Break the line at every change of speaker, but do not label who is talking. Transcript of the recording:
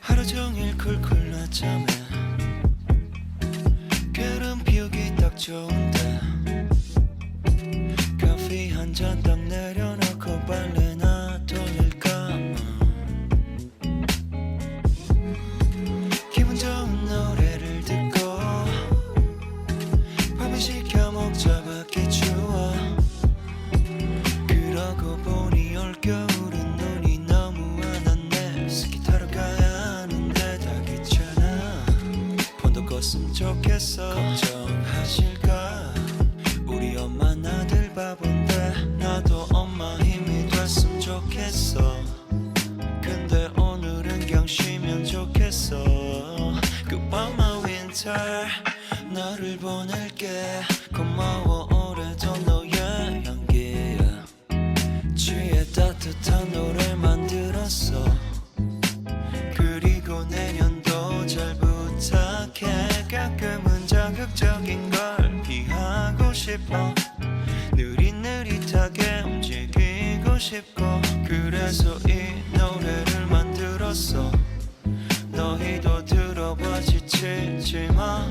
하루 종일 쿨쿨 낮잠에 게으름 피우기 딱 좋은데 커피 한 잔 딱 내려놓고 빨래 나 돌릴까 음. 기분 좋은 노래를 듣고 밥을 시켜 먹자 밖에 껐으면 좋겠어. 걱정하실까? 우리 엄마 나들 바본데 나도 엄마 힘이 됐으면 좋겠어. 근데 오늘은 그냥 쉬면 좋겠어. Goodbye my winter 너를 보낼게. 고마워 올해도 너의 가끔은 자극적인 걸 피하고 싶어. 느릿느릿하게 움직이고 싶고. 그래서 이 노래를 만들었어. 너희도 들어봐 지치지 마.